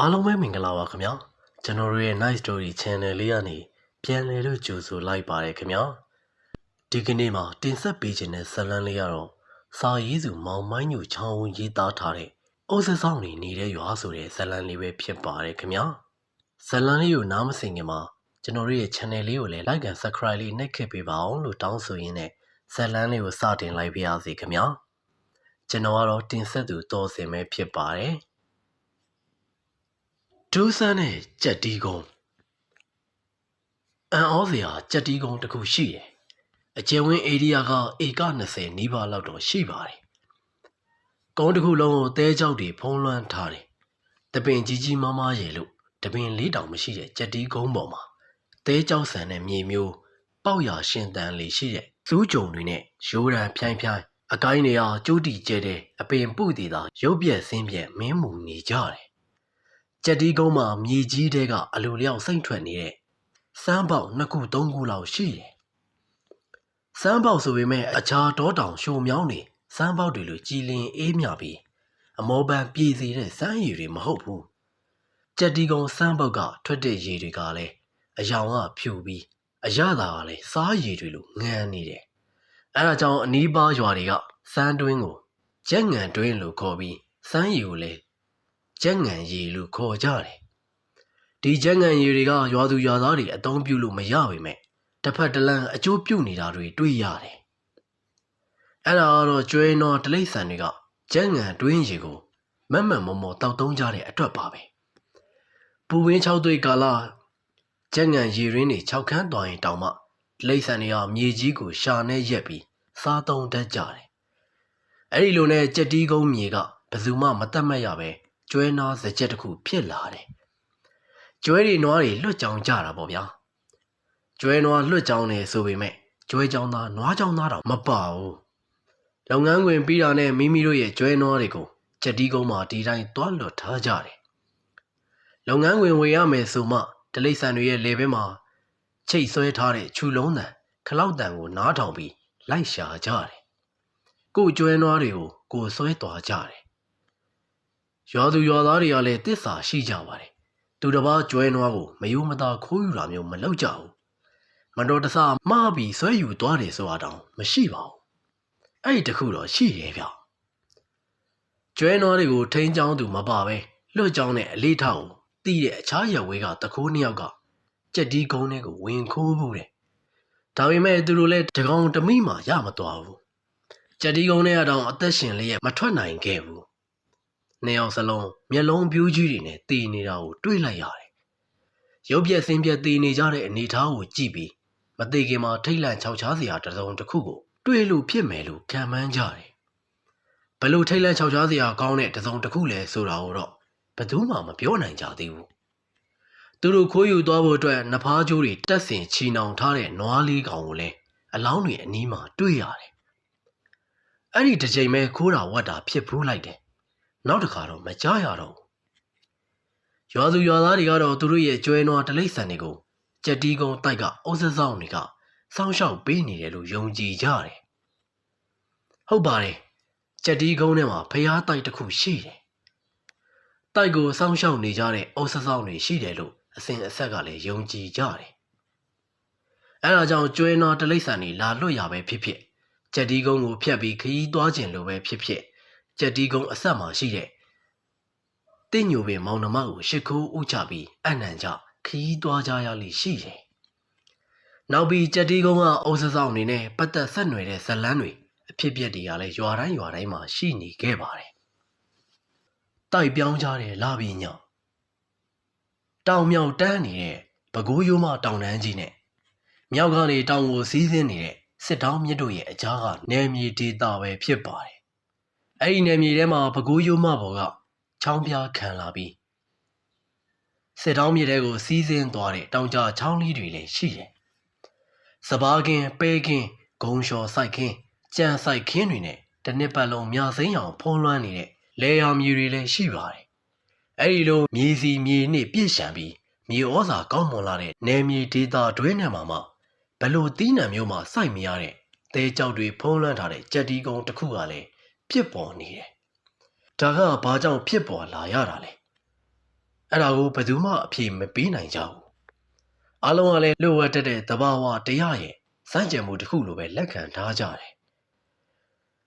အားလုံးပဲမင်္ဂလာပါခင်ဗျာကျွန်တော်တို့ရဲ့ Nice Story Channel လေးကနေပြန်လည်လို့ကြိုဆိုလိုက်ပါတယ်ခင်ဗျာဒီကနေ့မှာတင်ဆက်ပေးခြင်းတဲ့ဇာတ်လမ်းလေးကတော့စာရေးသူမောင်မိုင်းညိုချောင်းဦးရေးသားထားတဲ့အိုးစဆောင်နေနေတဲ့ရွာဆိုတဲ့ဇာတ်လမ်းလေးပဲဖြစ်ပါတယ်ခင်ဗျာဇာတ်လမ်းလေးကိုနားမစင်ခင်မှာကျွန်တော်တို့ရဲ့ channel လေးကိုလည်း like and subscribe လေးနှိပ်ခဲ့ပေးပါအောင်လို့တောင်းဆိုရင်းနဲ့ဇာတ်လမ်းလေးကိုစတင်လိုက်ပါရစေခင်ဗျာကျွန်တော်ကတော့တင်ဆက်သူတော်စင်ပဲဖြစ်ပါတယ် ဒူးဆန်းနဲ့ကြက်တီးကုန်းအန်ဩစရာကြက်တီးကုန်းတစ်ခုရှိတယ်။အကျယ်ဝင်းဧရိယာကဧက20နီးပါးလောက်တော့ရှိပါတယ်။ကုန်းတစ်ခုလုံးကိုတဲကြောက်တွေဖုံးလွှမ်းထားတယ်။တပင်ကြီးကြီးမားမားရဲ့လို့တပင်လေးတောင်မရှိတဲ့ကြက်တီးကုန်းပေါ်မှာတဲကြောက်ဆန်တဲ့မြေမျိုးပေါက်ရရှင်တန်လေးရှိတဲ့စူးကြုံတွေနဲ့ရိုးရန်ဖြိုင်းဖြိုင်းအကိုင်းတွေဟာကျိုးတီကျဲတဲ့အပင်ပုတီသာရုပ်ပြက်ဆင်းပြက်မင်းမူနေကြတယ် ကြက်တီးကုန်းမှာမြေကြီးတဲကအလိုလျောက်စိမ့်ထွက်နေတဲ့စမ်းပေါက်နှစ်ခုသုံးခုလောက်ရှိတယ်။စမ်းပေါက်ဆိုပေမဲ့အခြားတောတောင်ရှုံမြောင်းနေစမ်းပေါက်တွေလိုကြည်လင်အေးမြပြီးအမောပန်းပြည်စီတဲ့စမ်းရည်တွေမဟုတ်ဘူး။ကြက်တီးကုန်းစမ်းပေါက်ကထွက်တဲ့ရည်တွေကလည်းအယောင်ကဖြူပြီးအရသာကလည်းစားရည်တွေလိုငန်းနေတယ်။အဲဒါကြောင့်အနီးပါးရွာတွေကစမ်းတွင်းကိုကြက်ငံတွင်းလို့ခေါ်ပြီးစမ်းရည်ကိုလည်း ကျက်ငံရည်လို့ခေါ်ကြတယ်။ဒီကျက်ငံရည်တွေကရွာသူရွာသားတွေအသုံးပြုလို့မရပါပဲ။တစ်ဖက်တစ်လမ်းအကျိုးပြုနေတာတွေတွေ့ရတယ်။အဲ့ဒါကတော့ကျွဲနော်တလိษံတွေကကျက်ငံတွင်းရည်ကိုမက်မက်မောမောတောက်သုံးကြတဲ့အတွက်ပါပဲ။ပူဝင်း၆တွေ့ကာလကျက်ငံရည်ရင်းတွေ၆ခန်းသွားရင်တောင်မှတလိษံတွေကမြေကြီးကိုရှာနဲ့ရက်ပြီးစားသုံးတတ်ကြတယ်။အဲ့ဒီလိုနဲ့ကြက်တီးကုန်းမြေကဘယ်သူမှမတတ်မှတ်ရပဲ။ ကျွဲနာစကြက်တစ်ခုဖြစ်လာတယ်။ကျွဲတွေနွားတွေလွတ်ကြောင်ကြတာပေါ့ဗျာ။ကျွဲနွားလွတ်ကြောင်နေဆိုပေမဲ့ကျွဲကြောင်သားနွားကြောင်သားတော့မပါဘူး။လုပ်ငန်းခွင်ပြီးတာနဲ့မိမိတို့ရဲ့ကျွဲနွားတွေကိုချက်တီးကုန်းမှာဒီတိုင်းတွားလွတ်ထားကြတယ်။လုပ်ငန်းခွင်ဝေရမယ်ဆိုမှတလိษံတွေရဲ့လေဘဲမှာချိတ်ဆွဲထားတဲ့ခြူလုံးတန်ခလောက်တန်ကိုနားထောင်ပြီးလိုက်ရှာကြတယ်။ကို့ကျွဲနွားတွေကိုကိုယ်ဆွဲသွားကြတယ် ရွာသူရွာသားတွေကလည်းတစ္ဆာရှိကြပါတယ်။သူတစ်ပါးကျွဲနွားကိုမယိုးမသားခိုးယူတာမျိုးမလုပ်ကြဘူး။မတော်တဆမှားပြီးဆွဲယူသွားတယ်ဆိုတာတောင်မရှိပါဘူး။အဲ့ဒီတခုတော့ရှိတယ်ဗျ။ကျွဲနွားတွေကိုထိန်းချောင်းသူမပါပဲလွတ်ကြောင်းနဲ့အလေးထားကိုတီးတဲ့အခြားရက်ဝဲကတခိုးနှစ်ယောက်ကကြက်တီးကုန်းထဲကိုဝင်ခိုးဘူးတဲ့။ဒါပေမဲ့သူတို့လည်းတကောင်တမိမှရမသွားဘူး။ကြက်တီးကုန်းထဲကတော့အသက်ရှင်လျက်မထွက်နိုင်ခဲ့ဘူး။ နှစ်ယောက်စလုံးမျက်လုံးပြူးကြီးတွေနဲ့တည်နေတာကိုတွေးလိုက်ရတယ်။ရုပ်ပြက်ဆင်းပြက်တည်နေကြတဲ့အနေအထားကိုကြည့်ပြီးမသေးခင်မှာထိတ်လန့်ချောက်ချားစရာတစ်စုံတစ်ခုကိုတွေးလို့ဖြစ်မယ်လို့ခံမှန်းကြတယ်။ဘယ်လို့ထိတ်လန့်ချောက်ချားစရာကောင်းတဲ့တစ်စုံတစ်ခုလဲဆိုတာကိုတော့ဘယ်သူမှမပြောနိုင်ကြသေးဘူး။သူတို့ခိုးယူသွားဖို့အတွက်နဖားကျိုးတွေတက်ဆင်ချီနှောင်ထားတဲ့နွားလေးကောင်ကိုလည်းအလောင်းတွေအနီးမှာတွေ့ရတယ်။အဲ့ဒီတစ်ချိန်ပဲခိုးတာဝတ်တာဖြစ်ဘူးလိုက်တယ်။ နောက်တစ်ခါတော့မကြားရတော့ဘူးရွာသူရွာသားတွေကတော့သူတို့ရဲ့ကျွဲနွားတလိษံတွေကိုကြက်တီးကုန်းတိုက်ကအိုးစစောင်းတွေကစောင်းရှောက်ပေးနေတယ်လို့ယုံကြည်ကြတယ်ဟုတ်ပါတယ်ကြက်တီးကုန်းထဲမှာဖျားတိုက်တစ်ခုရှိတယ်တိုက်ကိုစောင်းရှောက်နေကြတဲ့အိုးစစောင်းတွေရှိတယ်လို့အစဉ်အဆက်ကလည်းယုံကြည်ကြတယ်အဲဒါကြောင့်ကျွဲနွားတလိษံတွေလာလွတ်ရပဲဖြစ်ဖြစ်ကြက်တီးကုန်းကိုဖျက်ပြီးခရီးသွားခြင်းလိုပဲဖြစ်ဖြစ် ကြက်တီးကုန်းအဆက်မှာရှိတဲ့တင့်ညိုပင်မောင်နှမကိုရှ िख ိုးဥချပြီးအနံ့ကြခီးသွားကြရလိမ့်ရှိတယ်။နောက်ပြီးကြက်တီးကုန်းကအုပ်စစောင်းအနေနဲ့ပတ်သက်ဆက်နွယ်တဲ့ဇလန်းတွေအဖြစ်အပျက်တွေကလည်းရွာတိုင်းရွာတိုင်းမှာရှိနေခဲ့ပါတယ်။တိုက်ပြောင်းကြတဲ့လာပြီးညတောင်မြောက်တန်းနေတဲ့ဘကိုးရိုးမတောင်တန်းကြီးနဲ့မြောက်ကနေတောင်ကိုစီးဆင်းနေတဲ့စစ်တောင်းမြစ်တို့ရဲ့အကြားကနယ်မြေဒေသပဲဖြစ်ပါတယ်။ အဲ့ဒီနယ်မြေထဲမှာဘကိုးရိုးမဘော်ကချောင်းပြားခံလာပြီးစစ်တောင်းမြေထဲကိုစီးဆင်းသွားတဲ့တောင်ကြားချောင်းလေးတွေလည်းရှိတယ်။စပားကင်းပဲကင်းဂုံလျှော်စိုက်ခင်းကြံစိုက်ခင်းတွေနဲ့တစ်နှစ်ပတ်လုံးမြစိမ်းအောင်ဖုံးလွှမ်းနေတဲ့လေယာမြေတွေလည်းရှိပါတယ်။အဲ့ဒီလိုမြေစီမြေနဲ့ပြည့်ရှံပြီးမြေဩဇာကောင်းမွန်လာတဲ့နယ်မြေဒေသတွင်းနဲ့မှာမှဘလို့တီးနှံမျိုးမှစိုက်မရတဲ့တဲကြောက်တွေဖုံးလွှမ်းထားတဲ့ကြက်တီးကုန်းတစ်ခုကလည်း ပြစ်ပေါ်နေတယ်ဒါကဘာကြောင့်ဖြစ်ပေါ်လာရတာလဲအဲ့ဒါကိုဘယ်သူမှအပြေမပေးနိုင်ကြဘူးအားလုံးကလည်းလိုဝတ်တဲ့တဘာဝတရားရဲ့စန့်ကြံမှုတစ်ခုလိုပဲလက်ခံထားကြတယ်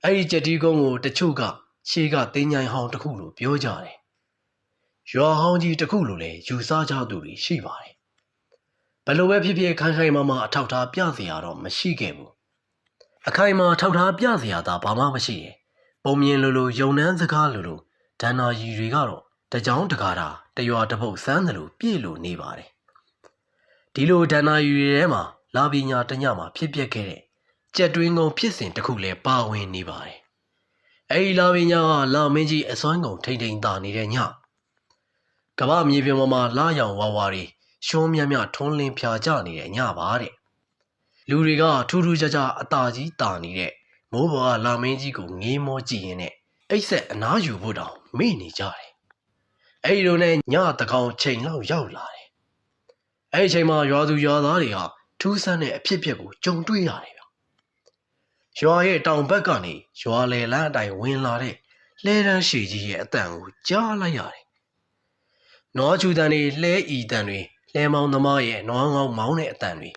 အဲ့ဒီကြက်တီးကုန်းကိုတချို့ကရှေးကတင်းញိုင်ဟောင်းတစ်ခုလိုပြောကြတယ်ရွာဟောင်းကြီးတစ်ခုလိုလည်းယူဆကြသူတွေရှိပါတယ်ဘယ်လိုပဲဖြစ်ဖြစ်ခိုင်ခိုင်မာမာအထောက်ထားပြစရာတော့မရှိခဲ့ဘူးအခိုင်မာထောက်ထားပြစရာသာဘာမှမရှိရဲ့ ပုံမြင်လိုလိုယုံနှန်းစကားလိုလိုဒဏ္ဍာရီတွေကတော့တကြောင်တကာတာတရွာတစ်ပုတ်စမ်းတယ်လို့ပြည့်လို့နေပါတယ်ဒီလိုဒဏ္ဍာရီတွေထဲမှာလာပညာတညမှာဖြစ်ပျက်ခဲ့တဲ့ကြက်တွင်းကုန်းဖြစ်စဉ်တစ်ခုလည်းပါဝင်နေပါတယ်အဲဒီလာပညာကလာမင်းကြီးအစွမ်းကုန်ထိမ့်ထိန်တာနေတဲ့ညကမ္ဘာမြေပြင်ပေါ်မှာလာရောင်ဝါဝါတွေရှုံးမြတ်မြတ်ထွန်းလင်းဖြာကျနေတဲ့ညပါတဲ့လူတွေကထူးထူးခြားခြားအตาကြီးတာနေတဲ့ မိုးပေါ်ကလာမင်းကြီးကိုငေးမောကြည့်ရင်းနဲ့အိတ်ဆက်အနားယူဖို့တောင်မေ့နေကြတယ်အဲ့ဒီလိုနဲ့ညတကောင်ချိန်လောက်ရောက်လာတယ်အဲ့ဒီချိန်မှာရွာသူရွာသားတွေကထူးဆန်းတဲ့အဖြစ်အပျက်ကိုကြုံတွေ့ရတယ်ဗျရွာရဲ့တောင်ဘက်ကနေရွာလေလန်းအတိုင်းဝင်လာတဲ့လှဲတန်းရှည်ကြီးရဲ့အတန်ကိုကြားလိုက်ရတယ်နွားချူတန်တွေလှဲဤတန်တွေလှဲမောင်းသမားရဲ့နွားငေါင်းမောင်းတဲ့အတန်တွေ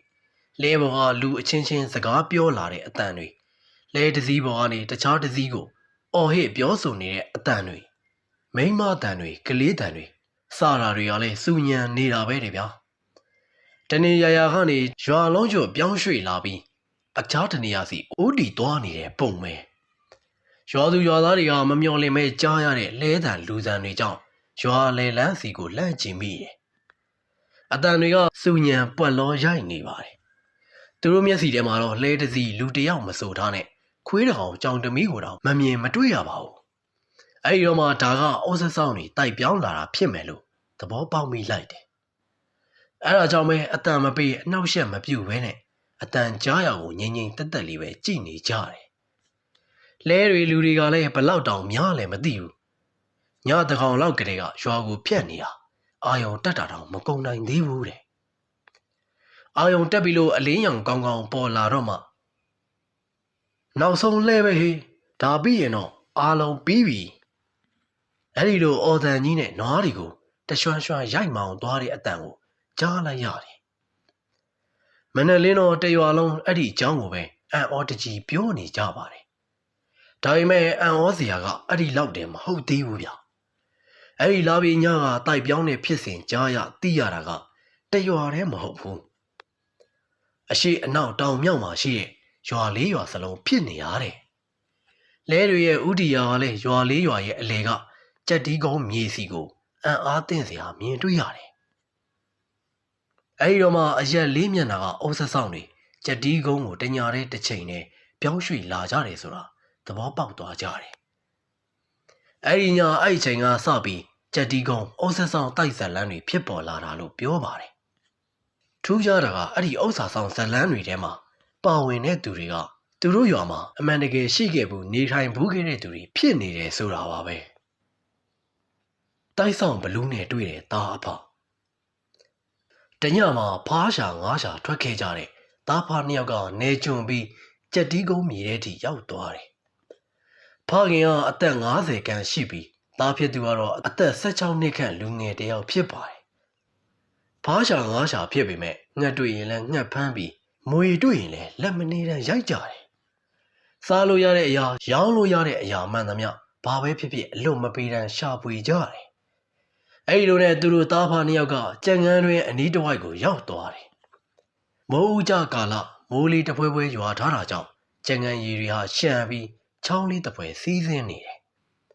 လဲဘောကလူအချင်းချင်းစကားပြောလာတဲ့အတန်တွေ လဲတစည်းဘောကနေတခြားတစည်းကိုအော်ဟစ်ပြောဆိုနေတဲ့အတန်တွေမိန်းမတန်တွေကလေးတန်တွေစတာတွေကလည်းစူညံနေတာပဲတဲ့ဗျာတနေရရာကနေရွာလုံးကျော်ပြောင်းရွှေ့လာပြီးအခြားတနေရာစီအိုးတီသွားနေတဲ့ပုံပဲရွာသူရွာသားတွေကမမျော်လင့်မဲကြားရတဲ့လဲတန်လူတန်တွေကြောင့်ရွာလေလန်းစီကိုလှန့်ချင်မိတယ်အတန်တွေကစူညံပွက်လောရိုက်နေပါတယ်သူတို့မျက်စီထဲမှာတော့လဲတစီလူတယောက်မစိုးထားနဲ့ ခွေးတကောင်ကြောင်တမီးကိုတော့မမြင်မတွေ့ရပါဘူးအဲ့ဒီတော့မှဒါကအိုးဆက်ဆောင်နေတိုက်ပြောင်းလာတာဖြစ်မယ်လို့သဘောပေါက်မိလိုက်တယ်အဲ့ဒါကြောင့်ပဲအတန်မပေးအနောက်ရှက်မပြုတ်ပဲနဲ့အတန်ကြားရကိုငိမ့်ငိမ့်တက်တက်လေးပဲကြည်နေကြတယ်လဲတွေလူတွေကလည်းဘလောက်တောင်များလဲမသိဘူးညတကောင်လောက်ကလေးကရွာကိုဖြတ်နေတာအာယုံတက်တာတောင်မကုံနိုင်သေးဘူးတဲ့အာယုံတက်ပြီးလို့အလင်းရောင်ကောင်းကောင်းပေါ်လာတော့မှ နောက်ဆုံးလဲပဲဟေးဒါပြီးရင်တော့အားလုံးပြီးပြီအဲ့ဒီလိုအော်တန်ကြီးနဲ့နွားတွေကိုတရွှန်းရွှန်းရိုက်မောင်သွားတဲ့အတန်ကိုကြားလိုက်ရတယ်မနဲ့လင်းတော့တရွာလုံးအဲ့ဒီအကြောင်းကိုပဲအန်အော်တကြီးပြောနေကြပါတယ်ဒါပေမဲ့အန်အောစရာကအဲ့ဒီလောက်တင်မဟုတ်သေးဘူးဗျအဲ့ဒီလာပြီးညကတိုက်ပြောင်းတဲ့ဖြစ်စဉ်ကြားရသိရတာကတရွာတည်းမဟုတ်ဘူးအရှိအနောက်တောင်မြောက်မှာရှိတဲ့ ရွာလေးရွာစလုံးဖြစ်နေရတဲ့လဲတွေရဲ့ဥတီယာကလည်းရွာလေးရွာရဲ့အလေကကြက်တီးကောင်းမြေစီကိုအံ့အားသင့်စရာမြင်တွေ့ရတယ်အဲဒီတော့မှအရက်လေးမျက်နှာကအုံဆက်ဆောင်တွေကြက်တီးကုန်းကိုတညာတဲ့တစ်ချိန်နဲ့ပြောင်းရွှေ့လာကြတယ်ဆိုတာသဘောပေါက်သွားကြတယ်အဲဒီညအဲ့ဒီချိန်ကစပြီးကြက်တီးကုန်းအုံဆက်ဆောင်တိုက်ဇက်လန်းတွေဖြစ်ပေါ်လာတာလို့ပြောပါတယ်ထူးခြားတာကအဲ့ဒီဥစ္စာဆောင်ဇက်လန်းတွေထဲမှာ ပါဝင်တဲ့သူတွေကသူတို့ရွာမှာအမှန်တကယ်ရှိခဲ့ဘူးနေထိုင်ဘူးခဲ့တဲ့သူတွေဖြစ်နေတယ်ဆိုတာပါပဲတိုက်ဆောင်ဘလူးနဲ့တွေ့တယ်တာအဖတညမှာဖားရှာငားရှာထွက်ခဲ့ကြတဲ့တာဖာနှစ်ယောက်ကနေကျွံပြီးကြက်တီးကုန်းမြေထဲထိရောက်သွားတယ်ဖခင်ကအသက်50ခန့်ရှိပြီးသားဖြစ်သူကတော့အသက်16နှစ်ခန့်လူငယ်တယောက်ဖြစ်ပါတယ်ဖားရှာငားရှာဖြစ်ပေမဲ့ငှက်တွေ့ရင်လည်းငှက်ဖမ်းပြီး မွေတွေ့ရင်လည်းလက်မနေတမ်းရိုက်ကြတယ်။စားလို့ရတဲ့အရာရောင်းလို့ရတဲ့အရာမှန်သမျှဘာပဲဖြစ်ဖြစ်အလွတ်မပေးတမ်းရှာဖွေကြတယ်။အဲဒီလိုနဲ့သူတို့သားဖာနှစ်ယောက်ကကြံငန်းတွင်အနီးတစ်ဝိုက်ကိုရောက်သွားတယ်။မိုးဦးကြကာလမိုးလေးတပွဲပွဲရွာထားတာကြောင့်ကြံငန်းရီတွေဟာရှံပြီးချောင်းလေးတစ်ပွဲစီးဆင်းနေတယ်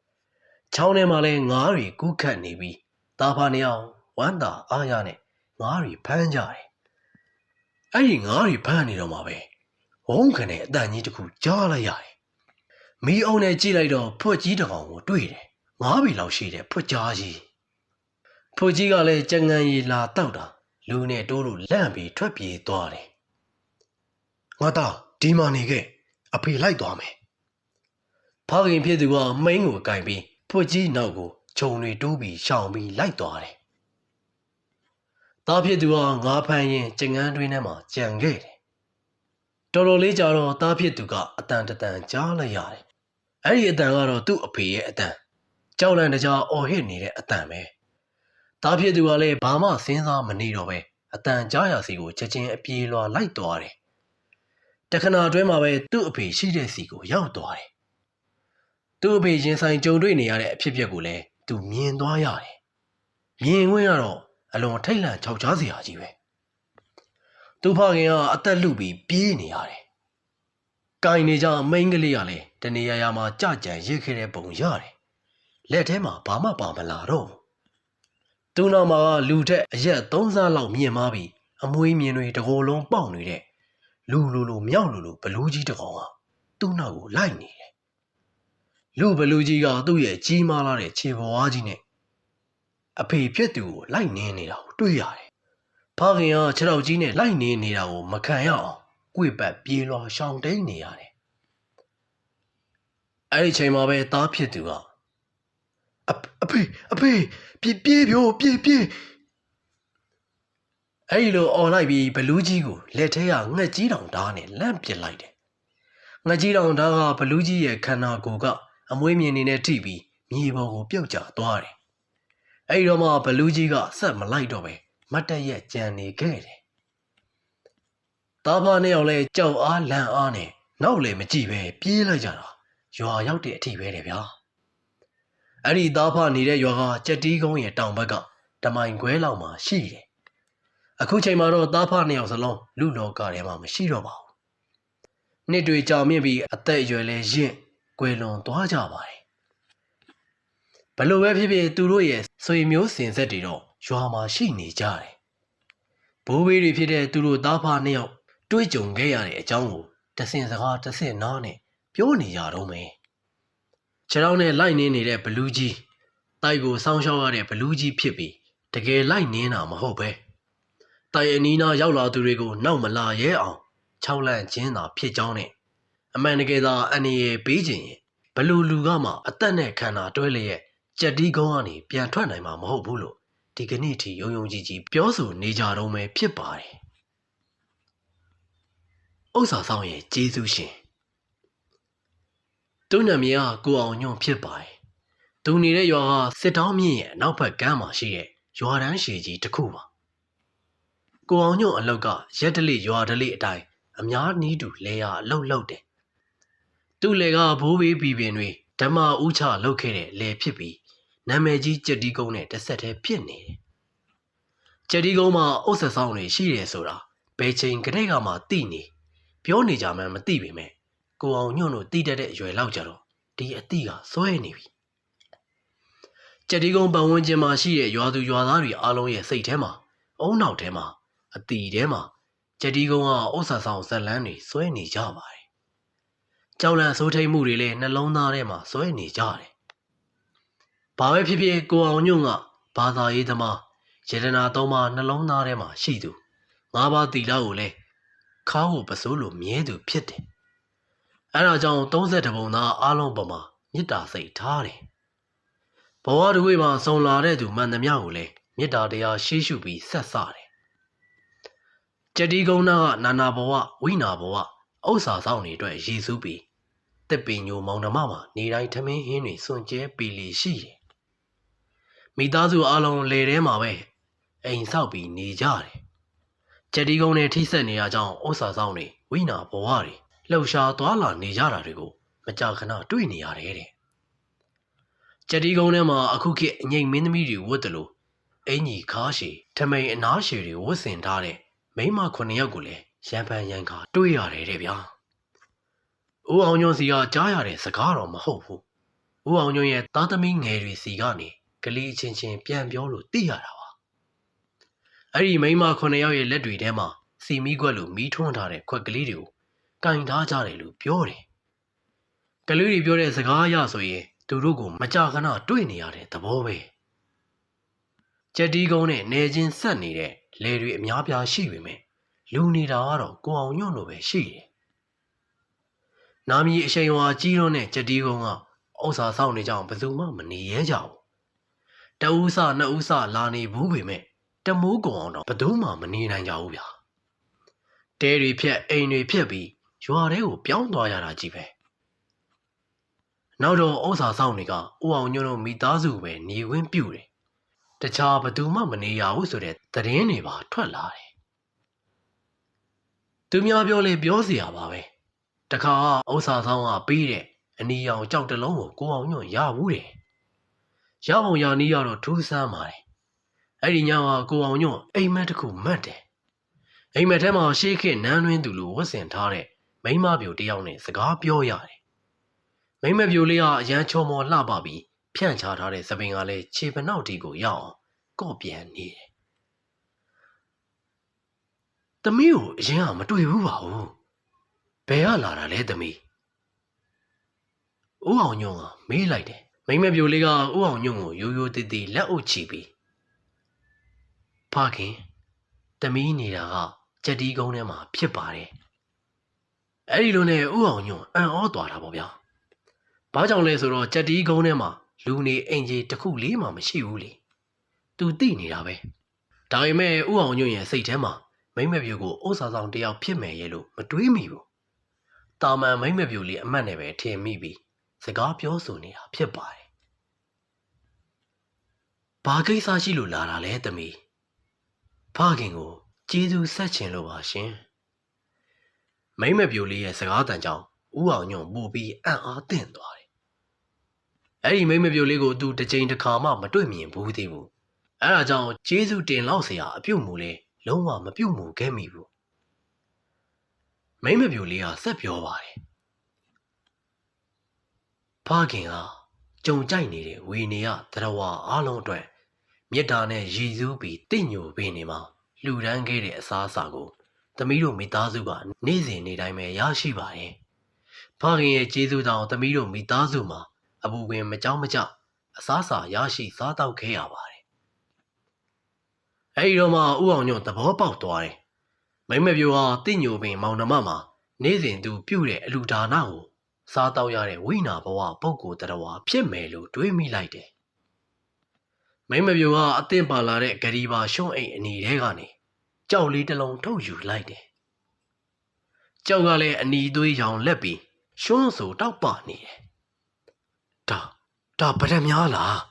။ချောင်းထဲမှာလည်းငါးတွေကူးခတ်နေပြီးသားဖာနှစ်ယောက်ဝမ်းသာအားရနဲ့ငါးတွေဖမ်းကြတယ် အဲ့ဒီငါးတွေဖမ်းနေတော့မှာပဲဝုန်းခနဲ့အတန်ကြီးတစ်ခုကြားလိုက်ရတယ်မီးအုံနဲ့ကြည့်လိုက်တော့ဖွက်ကြီးတစ်ကောင်ကိုတွေ့တယ်ငါးဘီလောက်ရှိတဲ့ဖွက်ကြားကြီးဖွက်ကြီးကလည်းကြံငံရီလာတောက်တာလူနဲ့တိုးလို့လန့်ပြီးထွက်ပြေးသွားတယ်ငါသားဒီမာနေခဲ့အဖေလိုက်သွားမယ်ဖခင်ဖြစ်သူကမိန်းကိုကင်ပြီးဖွက်ကြီးနောက်ကိုခြုံတွေတိုးပြီးရှောင်ပြီးလိုက်သွားတယ် သားဖြစ်သူကငါးဖမ်းရင်ကျင်ငန်းတွင်းထဲမှာကြံခဲ့တယ်။တော်တော်လေးကြာတော့သားဖြစ်သူကအတန်တတန်ကြားလိုက်ရတယ်။အဲ့ဒီအတန်ကတော့သူ့အဖေရဲ့အတန်။ကြောက်လန့်တကြားအော်ဟစ်နေတဲ့အတန်ပဲ။တားဖြစ်သူကလည်းဘာမှစဉ်းစားမနေတော့ပဲအတန်ကြားရစီကိုချက်ချင်းအပြေးလွှာလိုက်သွားတယ်တခဏအတွင်းမှာပဲသူ့အဖေရှိတဲ့စီကိုရောက်သွားတယ်သူ့အဖေရင်ဆိုင်ကြုံတွေ့နေရတဲ့အဖြစ်အပျက်ကိုလည်းသူမြင်သွားရတယ်မြင်ခွင့်ကတော့ အလွန်ထိတ်လန့်ခြောက်ခြားစရာကြီးပဲသူဖခင်ကအသက်လူပြီးပြေးနေရတယ်ကင်နေကြမိန်းကလေးကလည်းတနေရာရာမှာကြကြံရစ်ခဲ့တဲ့ပုံရတယ်လက်ထဲမှာဘာမှပါမလာတော့ဘူးသူ့နောက်မှာကလူထက်အရက်သုံးစားလောက်မြင်မာပြီးအမွေးမြင်တွေတကိုယ်လုံးပေါက်နေတဲ့လူလူလူမြောက်လူလူဘလူးကြီးတစ်ကောင်ကသူ့နောက်ကိုလိုက်နေတယ်လူဘလူးကြီးကသူ့ရဲ့ကြီးမားလာတဲ့ခြေပေါ်ဝါးကြီးနဲ့ အဖေဖြစ်သူကိုလိုက်နေနေတာကိုတွေ့ရတယ်ဖခင်ကခြေထောက်ကြီးနဲ့လိုက်နေနေတာကိုမခံရအောင်ကြွေပတ်ပြေးလွှာရှောင်တိန်နေရတယ်အဲ့ဒီချိန်မှာပဲသားဖြစ်သူကအအဖေအဖေပြေးပြေးပြိုပြေးပြေးအဲ့ဒီလိုអော်လိုက်ပြီးဘလူးကြီးကိုလက်ထဲကငှက်ကြီးတောင်ဓားနဲ့လန့်ပစ်လိုက်တယ်ငှက်ကြီးတောင်ဓားကဘလူးကြီးရဲ့ခန္ဓာကိုယ်ကအမွေးမြင်နေနဲ့ထိပြီးမြေပေါ်ကိုပြုတ်ကျသွားတယ် အဲ့ဒီတော့မှဘလူးကြီးကဆက်မလိုက်တော့ပဲမတ်တက်ရက်ကြံနေခဲ့တယ်တာဖာနှစ်ယောက်လဲကြောက်အားလန့်အားနဲ့နောက်လည်းမကြည့်ပဲပြေးလိုက်ကြတာရွာရောက်တဲ့အထိပဲတယ်ဗျာအဲ့ဒီသားဖနေတဲ့ရွာကကြက်တီးကုန်းရဲ့တောင်ဘက်ကတမိုင်ခွဲလောက်မှာရှိတယ်အခုချိန်မှာတော့သားဖနှစ်ယောက်စလုံးလူလောကထဲမှာမရှိတော့ပါဘူးနှစ်တွေကြာမြင့်ပြီးအသက်အရွယ်လဲရင့်ကွယ်လွန်သွားကြပါတယ် ဘလို့ပဲဖြစ်ဖြစ်သူတို့ရဲ့ဆွေမျိုးစင်ဆက်တွေတော့ရွာမှာရှိနေကြတယ်ဘိုးဘေးတွေဖြစ်တဲ့သူတို့သားဖနှစ်ယောက်တွေးကြုံခဲ့ရတဲ့အကြောင်းကိုတဆင်စကားတဆင်နားနဲ့ပြောနေကြတော့မယ်ခြေထောက်နဲ့လိုက်နေနေတဲ့ဘလူးကြီးတိုက်ကိုစောင်းရှောက်ရတဲ့ဘလူးကြီးဖြစ်ပြီးတကယ်လိုက်နင်းတာမဟုတ်ပဲတိုင်အနီးနားရောက်လာသူတွေကိုနောက်မလာရဲအောင်ခြောက်လန့်ခြင်းသာဖြစ်ကြောင်းနဲ့အမှန်တကယ်သာအနေရပေးခြင်းရင်ဘလူလူကမှအသက်နဲ့ခန္ဓာတွဲလျက် ကြက်တီးကုန်းကနေပြန်ထွက်နိုင်မှာမဟုတ်ဘူးလို့ဒီကနေ့ထိယုံယုံကြည်ကြည်ပြောဆိုနေကြတော့မယ်ဖြစ်ပါတယ်။ဥစ္စာဆောင်ရဲ့ကျေးဇူးရှင်သူ့နာမည်ကကိုအောင်ညွန့်ဖြစ်ပါတယ်။သူနေတဲ့ရွာကစစ်တောင်းမြင့်ရဲ့အနောက်ဘက်ကမ်းမှာရှိတဲ့ရွာတန်းရှည်ကြီးတစ်ခုပါ။ကိုအောင်ညွန့်အလောက်ကရက်တလိရွာတလိအတိုင်းအများနီးတူလဲရအလောက်လောက်တယ်။သူ့လေကဘိုးဘေးပြည်ပင်တွေဓမ္မဥချလောက်ခဲ့တဲ့လေဖြစ်ပြီး နာမည်ကြီးကြက်တီးကုန်းနဲ့တစ်ဆက်တည်းဖြစ်နေတယ်။ကြက်တီးကုန်းမှာအုတ်ဆက်ဆောင်တွေရှိတယ်ဆိုတာဘယ်ချိန်ကတည်းကမှသိနေပြောနေကြမှန်းမသိပေမဲ့ကိုအောင်ညွန့်တို့တီးတတ်တဲ့အရွယ်လောက်ကြတော့ဒီအတိကစွဲနေပြီကြက်ဒီကုန်းပတ်ဝန်းကျင်မှာရှိတဲ့ရွာသူရွာသားတွေအားလုံးရဲ့စိတ်ထဲမှာအုံနောက်ထဲမှာအတီထဲမှာကြက်ဒီကုန်းကဥစ္စာဆောင်ဇက်လန်းတွေစွဲနေကြပါတယ်ကြောက်လန့်စိုးထိတ်မှုတွေလည်းနှလုံးသားထဲမှာစွဲနေကြတယ် ဘာပဲဖြစ်ဖြစ်ကိုအောင်ညွန့်ကဘာသာရေးသမားယေဒနာသုံးပါးနှလုံးသားထဲမှာရှိသူငါးပါးတီလာကိုလည်းခါးကိုပစိုးလိုမြဲသူဖြစ်တယ်အဲဒါကြောင့်30ပုံသားအားလုံးပေါ်မှာမေတ္တာစိတ်ထားတယ်ဘဝတစ်ဝေးမှာဆုံလာတဲ့သူမှန်သမျှကိုလည်းမေတ္တာတရားရှိရှုပြီးဆက်ဆတယ်ကြတိကုန်းနာကနာနာဘဝဝိနာဘဝဥစ္စာဆောင်တွေအတွက်ရည်စူးပြီးတစ်ပင်ညိုမောင်နှမမှာနေတိုင်းထမင်းဟင်းတွေစွန့်ကြဲပီလီရှိတယ် မိသားစုအလုံးလေထဲမှာပဲအိမ်ဆောက်ပြီးနေကြတယ်ကြတိကုန်းနဲ့ထိဆက်နေရကြောင်းဥစ္စာဆောင်တွေဝိနာဘဝတွေလှုပ်ရှားသွားလာနေကြတာတွေကိုမကြာခဏတွေ့နေရတယ်တဲ့ကြတိကုန်းထဲမှာအခုခေတ်အငိမ့်မင်းသမီးတွေဝတ်တယ်လို့အင်ကြီးခါရှည်ထမိန်အနားရှည်တွေဝတ်ဆင်ထားတဲ့မိန်းမခုနှစ်ယောက်ကိုလည်းရံပန်ရံခါတွေ့ရတယ်တဲ့ဗျာဦးအောင်ညွန့်စီကကြားရတဲ့စကားတော့မဟုတ်ဘူးဦးအောင်ညွန့်ရဲ့သားသမီးငယ်တွေစီကနေ ကလေးချင်းချင်းပြန်ပြောလို့သိရတာပါအဲ့ဒီမိန်းမခုနှစ်ယောက်ရဲ့လက်တွေထဲမှာစီမီးခွက်လိုမီးထွန်းထားတဲ့ခွက်ကလေးတွေကိုကင်ထားကြတယ်လို့ပြောတယ်။ကလေးတွေပြောတဲ့စကားအရဆိုရင်သူတို့ကိုမကြခဏတွေ့နေရတဲ့သဘောပဲ။ကြက်တီးကုန်းနဲ့နေချင်းဆက်နေတဲ့လေတွေအများပြားရှိပေမဲ့လူနေတာကတော့ကိုအောင်ညွန့်လိုပဲရှိတယ်။နာမည်အရှိန်ဝါကြီးတော့တဲ့ကြက်တီးကုန်းကဥစ္စာဆောင်နေကြအောင်ဘယ်သူမှမနေရဲကြဘူး။ တဦးစနှစ်ဦးစလာနေဘူးပေမဲ့တမိုးကုံအောင်တော့ဘယ်သူမှမနေနိုင်ကြဘူးဗျာ။တဲတွေဖြက်အိမ်တွေဖြက်ပြီးရွာထဲကိုပြောင်းသွားရတာကြီးပဲနောက်တော့ဥစ္စာဆောင်တွေကဦးအောင်ညွန့်တို့မိသားစုပဲနေဝင်းပြူတယ်တ တခြားဘသူမှမနေရဘူးဆိုတဲ့သတင်းတွေပါထွက်လာတယ်သူများပြောလေပြောเสียပါပဲတခါဥစ္စာဆောင်ကပြီးတဲ့အနီရောင်ကြောက်တလုံးကိုကိုအောင်ညွန့်ရဘူးတယ် ရအောင်ရနီးရတော့ထူးဆန်းပါတယ်အဲ့ဒီညကကိုအောင်ညွန့်အိမ်မက်တစ်ခုမတ်တယ်အိမ်မက်ထဲမှာရှေးခေတ်နန်းတွင်းသူလိုဝတ်ဆင်ထားတဲ့မိန်းမပြိုတယောက်နဲ့စကားပြောရတယ်မိန်းမပြိုလေးကအရန်ချော်မော်လှပပြီးဖြန့်ချထားတဲ့သပင်ကလည်းခြေပနောက်တီကိုရောက်အောင်ကော့ပြန်နေတယ်သမီးကိုအရင်ကမတွေ့ဘူးပါဘူးဘယ်ကလာတာလဲသမီးဦးအောင်ညွန့်ကမေးလိုက်တယ် မိန်းမပြိုလေးကဦးအောင်ညွန့်ကိုရိုးရိုးတည်တည်လက်အုပ်ချပြီးဖခင်တမီးနေတာကကြက်တီးကုန်းထဲမှာဖြစ်ပါတယ်အဲ့ဒီလိုနဲ့ဥအောင်ညွန့်အံ့ဩသွားတာပေါ့ဗျာဘာကြောင့်လဲဆိုတော့ကြက်တီးကုန်းထဲမှာလူနေအင်ဂျီတစ်ခုလေးမှမရှိဘူးလေသူသိနေတာပဲဒါပေမဲ့ဥအောင်ညွန့်ရဲ့စိတ်ထဲမှာမိမ့်မပြူကိုဥစားဆောင်တယောက်ဖြစ်မယ်ရဲ့လို့မတွေးမိဘူးတာမန်မိမ့်မပြူလေးအမှတ်နဲ့ပဲထင်မိပြီး စကားပြောဆိုနေတာဖြစ်ပါတယ်။ဘာကိစ္စရှိလို့လာတာလဲသမီး။ဖခင်ကိုကျေးဇူးဆက်ချင်လို့ပါရှင်။မိမပြိုလေးရဲ့စကားတန်ကြောင့်ဦးအောင်ညွန့်ပို့ပြီးအံ့အားသင့်သွားတယ်။အဲ့ဒီမိမပြိုလေးကိုသူတစ်ချိန်တစ်ခါမှမတွေ့မြင်ဘူးသေးဘူး။အဲ့ဒါကြောင့်ကျေးဇူးတင်လောက်စရာအပြုတ်မှုလဲလုံးဝမပြုတ်မှုခဲ့မိဘူး။မိမပြိုလေးကဆက်ပြောပါတယ် ဖခင်ဟာကြုံကြိုက်နေတဲ့ဝေနေရတရဝအားလုံးအတွက်မေတ္တာနဲ့ရည်စူးပြီးတင့်ညိုပေးနေမှာလှူဒန်းခဲ့တဲ့အစားအစာကိုသမီးတို့မိသားစုကနေ့စဉ်နေ့တိုင်းပဲရရှိပါတယ်။ဖခင်ရဲ့ကျေးဇူးတောင်သမီးတို့မိသားစုမှာအပူပင်မကြောက်မကြအစားအစာရရှိစားတော့ခဲ့ရပါတယ်။အဲဒီတော့မှဥအောင်ညွန့်သဘောပေါက်သွားတယ်။မိမပြိုဟာတင့်ညိုပင်မောင်နှမမှာနေ့စဉ်သူပြုတဲ့အလူဒါနကို စားတော့ရတဲ့ဝိနာဘဝပုဂ္ဂိုလ်တရားဖြစ်မယ်လို့တွေးမိလိုက်တယ်။မိမပြိုကအသင့်ပါလာတဲ့ဂရီပါရှုံးအိမ်အနေထဲကနေကြောက်လေးတစ်လုံးထုတ်ယူလိုက်တယ်။ကြောက်ကလည်းအနီသွေးရောင်လက်ပြီးရှုံးဆိုတောက်ပနေတယ်။ဒါဒါဗရက်များလား။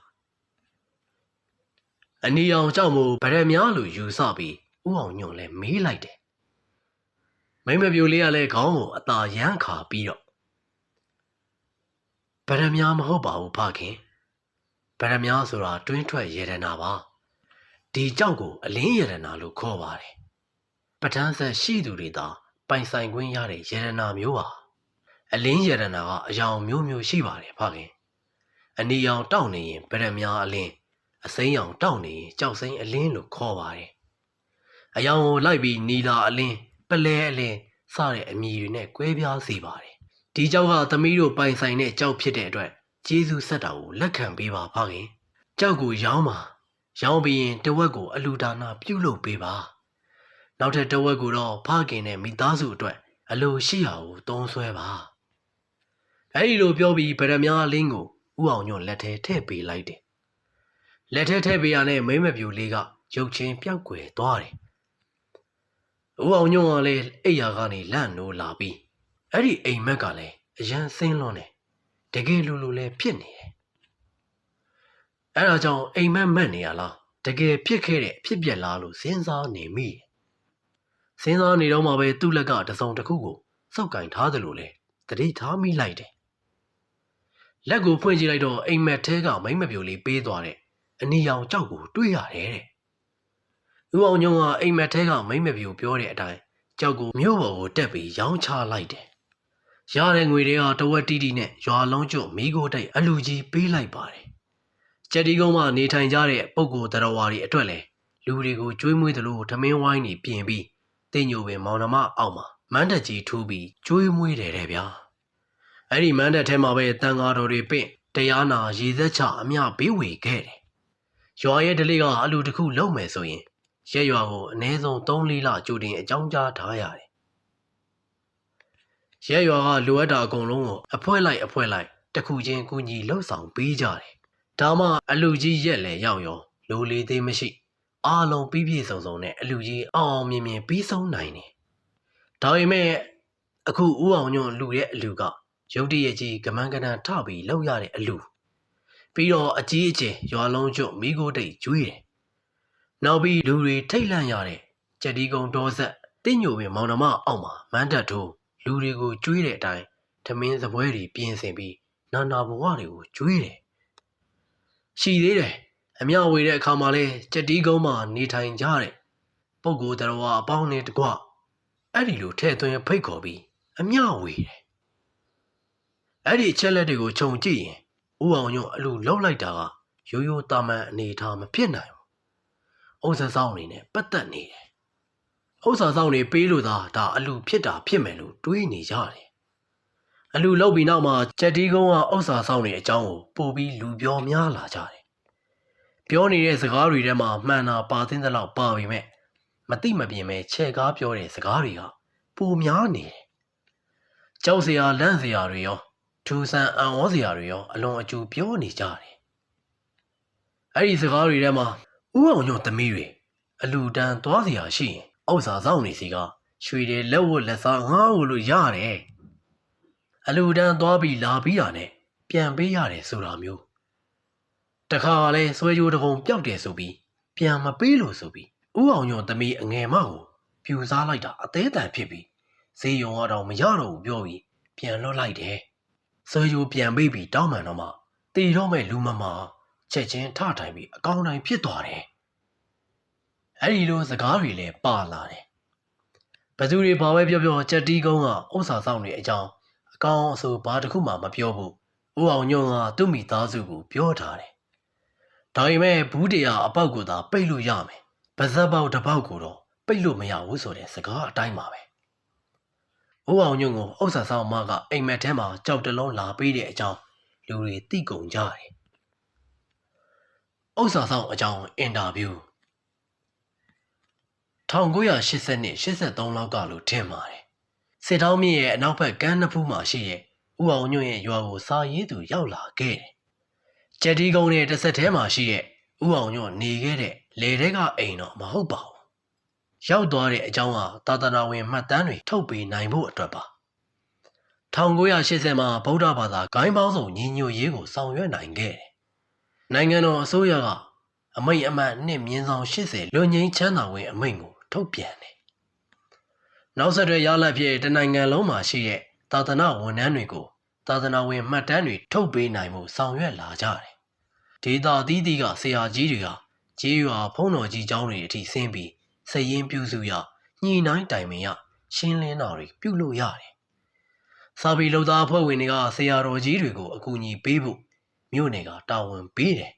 အနီအောင်ကြောက်မို့ဗရက်များလို့ယူဆပြီးဥအောင်ညွန့်လည်းမေးလိုက်တယ်။မိမပြိုလေးကလည်းခေါင်းကိုအသာရမ်းခါပြီးတော့ ဗရက်များမဟုတ်ပါဘူးဖခင်။ဗရမ ्या ဆိုတာတွင်းထွက်ရေရနာပါဒီကြောက်ကိုအလင်းရေရနာလို့ခေါ်ပါတယ်ပဋ္ဌာန်းဆက်ရှိသူတွေသာပိုင်ဆိုင်ခွင့်ရတဲ့ရေရနာမျိုးပါအလင်းရေရနာကအယောင်မျိုးမျိုးရှိပါတယ်ဖခင်အနီရောင်တောက်နေရင်ဗရမ ्या အလင်းအစိမ်းရောင်တောက်နေရင်ကြောက်စိမ်းအလင်းလို့ခေါ်ပါတယ်အယောင်ကိုလိုက်ပြီးနီလာအလင်းပလဲအလင်းစတဲ့အမည်တွေနဲ့ကွဲပြားစေပါတယ် ဒီကြောက်ကသမီးတို့ပိုင်ဆိုင်တဲ့ကြောက်ဖြစ်တဲ့အတွက်ကျေးဇူးဆက်တာကိုလက်ခံပေးပါဖခင်ကြောက်ကိုရောင်းပါရောင်းပြီးရင်တဝက်ကို အလူဒါနာပြုလုပ်ပေးပါနောက်ထပ်တဝက်ကိုတော့ဖခင်နဲ့မိသားစုအတွက် အလိုရှိရာကိုသုံးဆွဲပါအဲဒီလိုပြောပြီးဗရမ ्या လင်းကိုဥအောင်ညွန့်လက်ထဲထည့်ပေးလိုက်တယ်လက်ထဲထည့်ပေးရတဲ့မိမပြူလေးကရုပ်ချင်းပျောက်ကွယ်သွားတယ်ဥအောင်ညွန့်ကလည်းအိယာကနေလန့်နိုးလာပြီး အဲ့ဒီအိမ်မက်ကလည်းအရန်ဆင်းလွန်းတယ်တကယ်လူလူလည်းဖြစ်နေတယ်။အဲဒါကြောင့်အိမ်မက်မက်နေရလားတကယ်ဖြစ်ခဲ့တဲ့အဖြစ်ပြက်လားလို့စဉ်းစားနေမိတယ်။စဉ်းစားနေတော့မှပဲသူ့လက်ကတစုံတစ်ခုကိုစောက်ကင်ထားသလိုလေတတိထားမိလိုက်တယ်။လက်ကိုဖွင့်ကြည့်လိုက်တော့အိမ်မက်ထဲကမိမ့်မပြိုလေးပေးသွားတဲ့အနီရောင်ကြောက်ကိုတွေးရတယ်တဲ့။ဦးအောင်ညုံကအိမ်မက်ထဲကမိမ့်မပြိုပြောတဲ့အတိုင်းကြောက်ကိုမြို့ပေါ်ကိုတက်ပြီးရောင်းချလိုက်တယ် ရတဲ့ငွေတွေကတဝက်တီးတီးနဲ့ရွာလုံးကျွတ်မိโกတိုက်အလူကြီးပေးလိုက်ပါတယ်။ကြက်တီကုန်းမှာနေထိုင်ကြတဲ့ပုဂ္ဂိုလ်တော်ဝါတွေအတွက်လည်းလူတွေကိုကျွေးမွေးသလိုထမင်းဝိုင်းတွေပြင်ပြီးတင်ညိုပင်မောင်နှမအောက်မှာမန်းတက်ကြီးထိုးပြီးကျွေးမွေးတယ်တဲ့ဗျာ။အဲ့ဒီမန်းတက်ထဲမှာပဲတန်ဃာတော်တွေပင့်တရားနာရည်သက်ချအမျှပေးဝေခဲ့တယ်။ရွာရဲ့ဒလေးကအလူတစ်ခုလုံးမယ်ဆိုရင်ရက်ရွာကိုအနည်းဆုံး3-4လကြိုတင်အကြောင်းကြားထားရတယ် ရဲရွာကလိုအပ်တာအကုန်လုံးကိုအဖွဲလိုက်အဖွဲလိုက်တစ်ခုချင်းကူညီလှုပ်ဆောင်ပေးကြတယ်။ဒါမှအလူကြီးရက်လေရောက်ရောလိုလေသေးမရှိအားလုံးပြည့်ပြည့်စုံစုံနဲ့အလူကြီးအောင်အောင်မြင်မြင်ပြီးဆုံးနိုင်တယ်။ဒါပေမဲ့အခုဦးအောင်ညွန့်လူရဲ့အလူကရုတ်တရက်ကြီးကမန်းကနန်ထပြီးလှုပ်ရတဲ့အလူပြီးတော့အကြီးအကျယ်ရွာလုံးကျွတ်မိโกတိတ်ကျွေးတယ်နောက်ပြီးလူတွေထိတ်လန့်ရတဲ့ကြက်ဒီကုံဒေါဆက်တင်းညိုပင်မောင်နှမအောက်မှာမန်းတက်ထိုး လူတွေကိုကျွေးတဲ့အတိုင်းထမင်းစပွဲတွေပြင်ဆင်ပြီးနာနာဘဝတွေကိုကျွေးတယ်ရှိသေးတယ်အမျှဝေတဲ့အခါမှာလဲကြက်ဒီကုံမှာနေထိုင်ကြတဲ့ပုဂ္ဂိုလ်တော်အပေါင်းနဲ့တကွအဲ့ဒီလိုထဲ့သွင်းဖိတ်ခေါ်ပြီးအမျှဝေတယ်အဲ့ဒီအချက်လက်တွေကိုခြုံကြည့်ရင်ဦးအောင်ညွန့်အလူလောက်လိုက်တာကရိုးရိုးတာမန်အနေထားမဖြစ်နိုင်ဘူးဥစ္စာဆောင်အနေနဲ့ပတ်သက်နေတယ် ဥစ္စာဆောင်နေပေးလို့သာဒါအလူဖြစ်တာဖြစ်မယ်လို့တွေးနေကြတယ်အလူလောက်ပြီးနောက်မှာကြက်တီးကုန်းကဥစ္စာဆောင်နေအကြောင်းကိုပို့ပြီးလူပြောများလာကြတယ်ပြောနေတဲ့စကားတွေထဲမှာမှန်တာပါသင်းသလောက်ပါပေမဲ့မတိမပြင်းပဲချဲကားပြောတဲ့စကားတွေကပိုများနေတယ်ကြောက်စရာလန့်စရာတွေရောထူဆန်အံ့ဩစရာတွေရောအလွန်အကျူပြောနေကြတယ်အဲ့ဒီစကားတွေထဲမှာဥအောင်ညွန့်သမီးတွေအလူတန်းသွားစရာရှိရင် အောက်စာဆောင်နေစီကရွှေတွေလက်ဝတ်လက်စားငားဝလို့ရတယ်အလူတန်းသွားပြီးလာပြီးတာနဲ့ပြန်ပေးရတယ်ဆိုတာမျိုးတခါလဲဆွဲကြိုးတကုံပျောက်တယ်ဆိုပြီးပြန်မပေးလို့ဆိုပြီးဥအောင်ညွန့်သမီးအငယ်မကိုပြူစားလိုက်တာအသေးတန်ဖြစ်ပြီးဈေးရုံကတော့မရတော့ဘူးပြောပြီးပြန်လွတ်လိုက်တယ်ဆွဲကြိုးပြန်ပေးပြီးတောင်းမှန်တော့မှတီတော့မဲ့လူမမချက်ချင်းထထိုင်ပြီးအကောင်းတိုင်းဖြစ်သွားတယ် အဲ့ဒီလိုစကားတွေလည်းပါလာတယ်ဘသူတွေဘာပဲပြောပြောချက်တီးကုန်းကဥစ္စာဆောင်နေအကြောင်းအကောင်အဆိုဘာတစ်ခုမှမပြောဘူးဦးအောင်ညွန့်ကသူ့မိသားစုကိုပြောထားတယ်ဒါပေမဲ့ဘူးတရားအပေါက်ကိုသာပိတ်လို့ရမယ်ပါဇက်ပေါက်တစ်ပေါက်ကိုတော့ပိတ်လို့မရဘူးဆိုတဲ့စကားအတိုင်းပါပဲဦးအောင်ညွန့်ကိုဥစ္စာဆောင်မကအိမ်မက်ထဲမှာကြောက်တလုံးလာပေးတဲ့အကြောင်းလူတွေသိကုန်ကြတယ်ဥစ္စာဆောင်အကြောင်းအင်တာဗျူး 1980နှစ်83လောက်ကလို့ထင်ပါတယ်စစ်တောင်းမြင့်ရဲ့အနောက်ဘက်ကမ်းနှစ်ဖူးမှာရှိတဲ့ဦးအောင်ညွန့်ရဲ့ရွာကိုစာရေးသူရောက်လာခဲ့တယ်ကျက်ဒီကုန်းနဲ့တစ်ဆက်ထဲမှာရှိတဲ့ဥအောင်ညွန့်နေခဲ့တဲ့လေထဲကအိမ်တော့မဟုတ်ပါဘူး။ရောက်သွားတဲ့အကြောင်းကသာသနာဝင်မှတ်တမ်းတွေထုတ်ပေးနိုင်ဖို့အတွက်ပါ။1980မှာဗုဒ္ဓဘာသာဂိုင်းပေါင်းစုံညီညွတ်ရေးကိုဆောင်ရွက်နိုင်ခဲ့တယ်။နိုင်ငံတော်အစိုးရကအမိန့်အမှတ်နှစ်မြင်းဆောင်80လွန်ငင်းချမ်းသာဝင်အမိန့်ကို ထုတ်ပြန်တယ်။နောက်ဆက်တွဲရလဒ်ဖြစ်တနိုင်ငံလုံးမှာရှိတဲ့သာသနာဝန်ထမ်းတွေကိုသာသနာဝင်မှတ်တမ်းတွေထုတ်ပေးနိုင်မှုဆောင်ရွက်လာကြတယ်။ဒေတာသီးသီးကဆရာကြီးတွေကကြေးရွာဖုံးတော်ကြီးကျောင်းတွေအထိဆင်းပြီးစရင်ပြုစုရညှိနှိုင်းတိုင်ပင်ရရှင်းလင်းတာတွေပြုလုပ်ရတယ်။စာပေလုံသားအဖွဲ့ဝင်တွေကဆရာတော်ကြီးတွေကိုအကူအညီပေးဖို့မြို့နယ်ကတာဝန်ပေးတယ်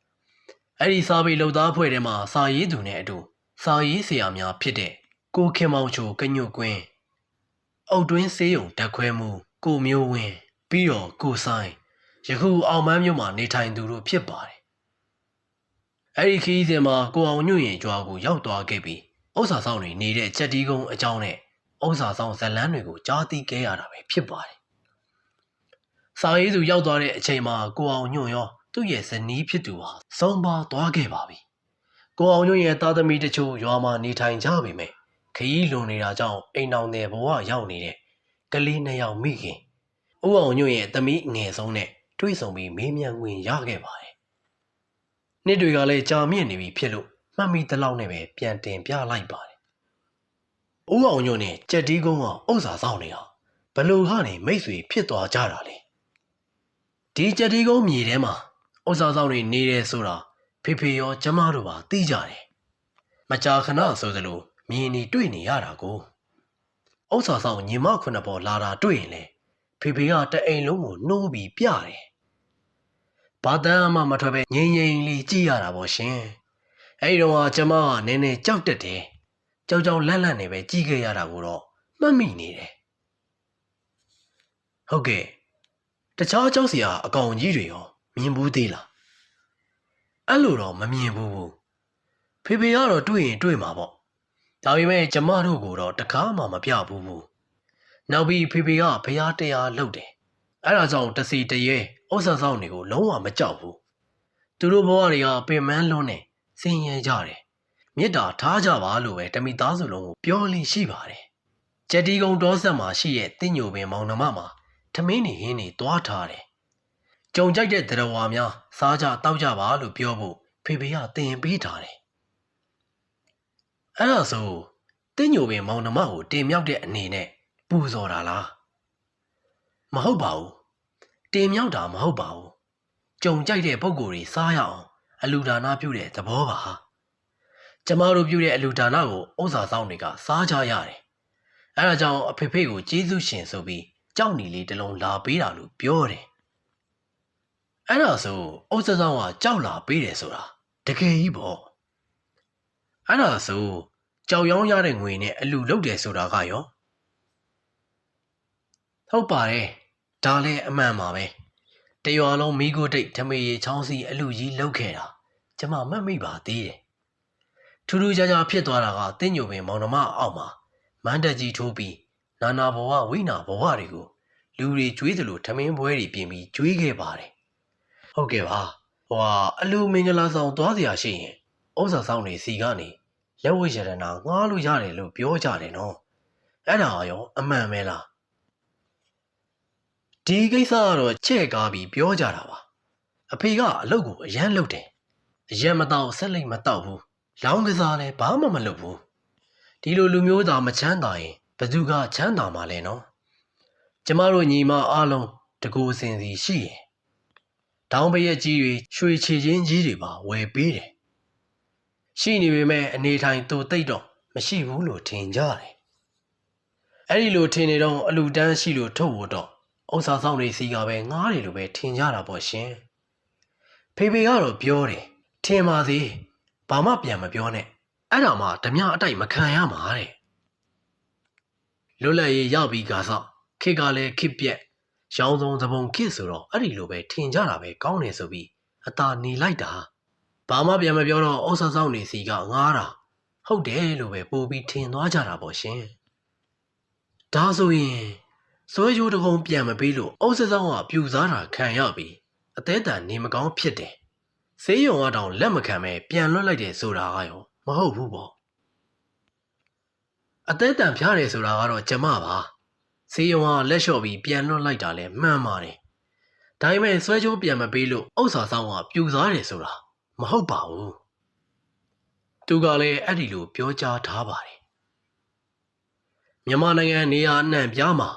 ။အဲ့ဒီစာပေလုံသားအဖွဲ့ထဲမှာစာရေးသူနဲ့အတူ စာရေးဆရာများဖြစ်တဲ့ကိုခင်မောင်ချိုကညွတ်ကွင်းအုတ်တွင်းစေးုံတက်ခွဲမှုကိုမျိုးဝင်းပြီးတော့ကိုဆိုင်ယခုအောင်မန်းမြို့မှာနေထိုင်သူတို့ဖြစ်ပါတယ်။အဲဒီခီးစဉ်မှာကိုအောင်ညွန့်ရင်ကြွားကိုရောက်သွားခဲ့ပြီးဥစ္စာဆောင်တွေနေတဲ့ချက်တီးကုန်းအကြောင်းနဲ့ဥစ္စာဆောင်ဇလန်းတွေကိုကြားသိခဲ့ရတာပဲဖြစ်ပါတယ်။စာရေးသူရောက်သွားတဲ့အချိန်မှာကိုအောင်ညွန့်ရောသူ့ရဲ့ဇနီးဖြစ်သူဟာဆုံးပါသွားခဲ့ပါပြီ။ ကိုအောင်ညွန့်ရဲ့သားသမီးတချို့ရွာမှာနေထိုင်ကြပေမဲ့ခရီးလွန်နေတာကြောင့်အိမ်တော်တဲ့ဘဝရောက်နေတဲ့ကလေးနှစ်ယောက်မိခင်ဦးအောင်ညွန့်ရဲ့သမီးငယ်ဆုံးနဲ့တွေ့ဆုံပြီးမေးမြန်းခွင့်ရခဲ့ပါတယ်။နှစ်တွေကလည်းကြာမြင့်နေပြီဖြစ်လို့မှတ်မိသလောက်နဲ့ပဲပြန်တင်ပြလိုက်ပါတယ်။ဦးအောင်ညွန့်နဲ့ကြက်တီးကုန်းကဥစ္စာဆောင်နေတာဘလို့ကနေမိတ်ဆွေဖြစ်သွားကြတာလေ။ဒီကြက်တီးကုန်းမြေထဲမှာဥစ္စာဆောင်တွေနေတယ်ဆိုတာ ဖေဖေရောကျမတို့ပါသိကြတယ်။မကြာခဏဆိုသလိုမြင်နေတွေ့နေရတာကိုဥစ္စာဆောင်ညီမခုနှစ်ပေါ်လာတာတွေ့ရင်လေဖေဖေကတအိမ်လုံးကိုနှိုးပြီးပြတယ်။ဘာတမ်းမှမထွက်ပဲငိမ့်ငိမ့်လေးကြည့်ရတာပေါ့ရှင်။အဲဒီတော့ကျမကနည်းနည်းကြောက်တက်တယ်။ကြောက်ကြောက်လန့်လန့်နေပဲကြည့်ခဲ့ရတာကိုတော့မှတ်မိနေတယ်။ဟုတ်ကဲ့။တခြားကြောက်စရာအကောင်ကြီးတွေရောမြင်ဘူးသေးလား။ အဲ့လိုတော့မမြင်ဘူး။ဖေဖေကတော့တွေ့ရင်တွေ့မှာပေါ့။ဒါပေမဲ့ကျမတို့ကတော့တကားမှမပြဘူးဘူး။နောက်ပြီးဖေဖေကဖျားတရားလုပ်တယ်။အဲဒါကြောင့်တစီတရေဥစ္စာဆောင်တွေကိုလုံးဝမကြောက်ဘူး။သူတို့ဘဝတွေကပင်မလွန်းနေစင်ရဲကြတယ်။မေတ္တာထားကြပါလို့ပဲတမိသားစုလုံးကိုပြောလင်းရှိပါတယ်။ကြက်တီကုံတောဆက်မှာရှိတဲ့တင်းညိုပင်မောင်နှမမှာထမင်းနေဟင်းနေတွားထားတယ်။ ကြုံကြိုက်တဲ့တရဝါများစားကြတောက်ကြပါလို့ပြောဖို့ဖေဖေကတင်ပေးထားတယ်အဲ့ဒါဆိုတင်းညိုပင်မောင်နှမကိုတင်မြောက်တဲ့အနေနဲ့ပူဇော်တာလားမဟုတ်ပါဘူးတင်မြောက်တာမဟုတ်ပါဘူးကြုံကြိုက်တဲ့ပုံကိုယ်တွေစားရအောင်အလူဒါနာပြုတဲ့သဘောပါကျမတို့ပြုတဲ့အလူဒါနာကိုဥစ္စာဆောင်တွေကစားကြရတယ်အဲ့ဒါကြောင့်အဖေဖေကိုကျေးဇူးရှင်ဆိုပြီးကြောက်နေလေးတစ်လုံးလာပေးတာလို့ပြောတယ် အဲ့ဒါဆိုဥစ္စာဆောင်ကကြောက်လာပေးတယ်ဆိုတာတကယ်ကြီးပေါ့အဲ့ဒါဆိုကြောက်ရောင်းရတဲ့ငွေနဲ့အလူလုပ်တယ်ဆိုတာကရောဟုတ်ပါတယ်ဒါလည်းအမှန်ပါပဲတရွာလုံးမိကိုတိတ်ဓမေရီချောင်းစီအလူကြီးလှုပ်ခဲ့တာကျမမှတ်မိပါသေးတယ်ထူးထူးခြားခြားဖြစ်သွားတာကတင်းညိုပင်မောင်နှမအောက်မှာမန်းတက်ကြီးထိုးပြီးနာနာဘဝဝိနာဘဝတွေကိုလူတွေကျွေးသလိုထမင်းပွဲတွေပြင်ပြီးကျွေးခဲ့ပါတယ် ဟုတ်ကဲ့ပါဟိုဟာအလူမင်္ဂလာဆောင်သွားစရာရှိရင်ဥစ္စာဆောင်နေစီကနေလက်ဝိရတနာငှားလို့ရတယ်လို့ပြောကြတယ်နော်အဲ့ဒါရောအမှန်ပဲလားဒီကိစ္စကတော့ချဲ့ကားပြီးပြောကြတာပါအဖေကအလုပ်ကိုအရန်လုပ်တယ်အရန်မတော့ဆက်လိုက်မတော့ဘူးလောင်းကစားလဲဘာမှမလုပ်ဘူးဒီလိုလူမျိုးသားမချမ်းသာရင်ဘသူကချမ်းသာမှာလဲနော်ကျမတို့ညီမအားလုံးတကူစင်စီရှိရင် တောင်းပရက်ကြီးတွေရွှေချေချင်းကြီးတွေပါဝယ်ပေးတယ်ရှိနေပေမဲ့အနေထိုင်တူတိတ်တော့မရှိဘူးလို့ထင်ကြတယ်အဲ့ဒီလိုထင်နေတော့အလူတန်းရှိလို့ထုတ်ဖို့တော့ဥစ္စာဆောင်တွေစီကပဲငားတယ်လို့ပဲထင်ကြတာပေါ့ရှင်ဖေဖေကတော့ပြောတယ်ထင်ပါသေးဘာမှပြန်မပြောနဲ့အဲ့ဒါမှဓမြအတိုက်မခံရမှာတဲ့လွတ်လပ်ရေးရောက်ပြီးကစားခေတ်ကလည်းခေတ်ပြက် ရောင်းဆုံးသဘုံခေတ်ဆိုတော့အဲ့ဒီလိုပဲထင်ကြတာပဲကောင်းတယ်ဆိုပြီးအသာနေလိုက်တာဘာမှပြန်မပြောတော့ဥစ္စာဆောင်တွေစီကငားတာဟုတ်တယ်လို့ပဲပို့ပြီးထင်သွားကြတာပေါ့ရှင်ဒါဆိုရင်ဆွဲကြိုးတကုံပြန်မပေးလို့အုပ်စဆောင်ကပြူစားတာခံရပြီးအသေးတန်နေမကောင်းဖြစ်တယ်။ဆေးရုံကတောင်လက်မခံပဲပြန်လွတ်လိုက်တယ်ဆိုတာကရောမဟုတ်ဘူးပေါ့။အသေးတန်ဖျားတယ်ဆိုတာကတော့ကျမပါ။ ဆေးရုံကလက်လျှော့ပြီးပြန်လွတ်လိုက်တာလဲမှန်ပါတယ်။ဒါပေမဲ့ဆွဲကြိုးပြန်မပေးလို့အုပ်စာဆောင်ကပြူစားတယ်ဆိုတာမဟုတ်ပါဘူး။သူကလည်းအဲ့ဒီလိုပြောကြားထားပါတယ်။မြန်မာနိုင်ငံနေရာအနှံ့ပြားမှာ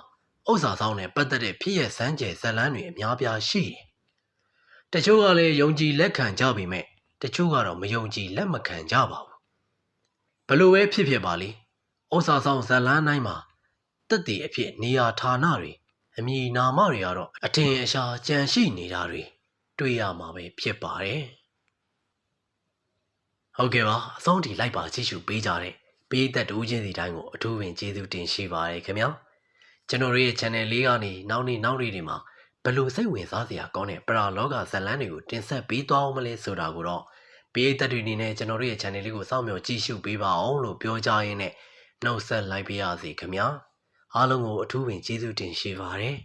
ဥစ္စာဆောင်နဲ့ပတ်သက်တဲ့ဖြစ်ရစမ်းကြယ်ဇလန်းတွေအများပြားရှိတယ်။တချို့ကလည်းယုံကြည်လက်ခံကြပေမဲ့တချို့ကတော့မယုံကြည်လက်မခံကြပါဘူး။ဘလို့ပဲဖြစ်ဖြစ်ပါလေ။ဥစ္စာဆောင်ဇလန်းတိုင်းမှာ တက်တည်အဖြစ်နေရာဌာနတွေအမည်နာမတွေကတော့အထင်အရှားကြံရှိနေတာတွေတွေ့ရမှာပဲဖြစ်ပါတယ်။ဟုတ်ကဲ့ပါအဆုံးထိလိုက်ပါကြည့်ရှုပေးကြတဲ့ပေးသက်တူးချင်းစီတိုင်းကိုအထူးပင်ကျေးဇူးတင်ရှိပါတယ်ခင်ဗျာ။ကျွန်တော်တို့ရဲ့ channel လေးကနေနောက်နေ့နောက်နေ့တွေမှာဘယ်လိုစိတ်ဝင်စားစရာကောင်းတဲ့ပရာလောကဇာတ်လမ်းတွေကိုတင်ဆက်ပေးသွားအောင်မလဲဆိုတာကိုတော့ပရိသတ်တွေအနေနဲ့ကျွန်တော်တို့ရဲ့ channel လေးကိုစောင့်မျှော်ကြည့်ရှုပေးပါအောင်လို့ပြောကြရင်းနဲ့နှုတ်ဆက်လိုက်ပါရစေခင်ဗျာ အားလုံးကိုအထူးပင်ကျေးဇူးတင်ရှိပါတယ်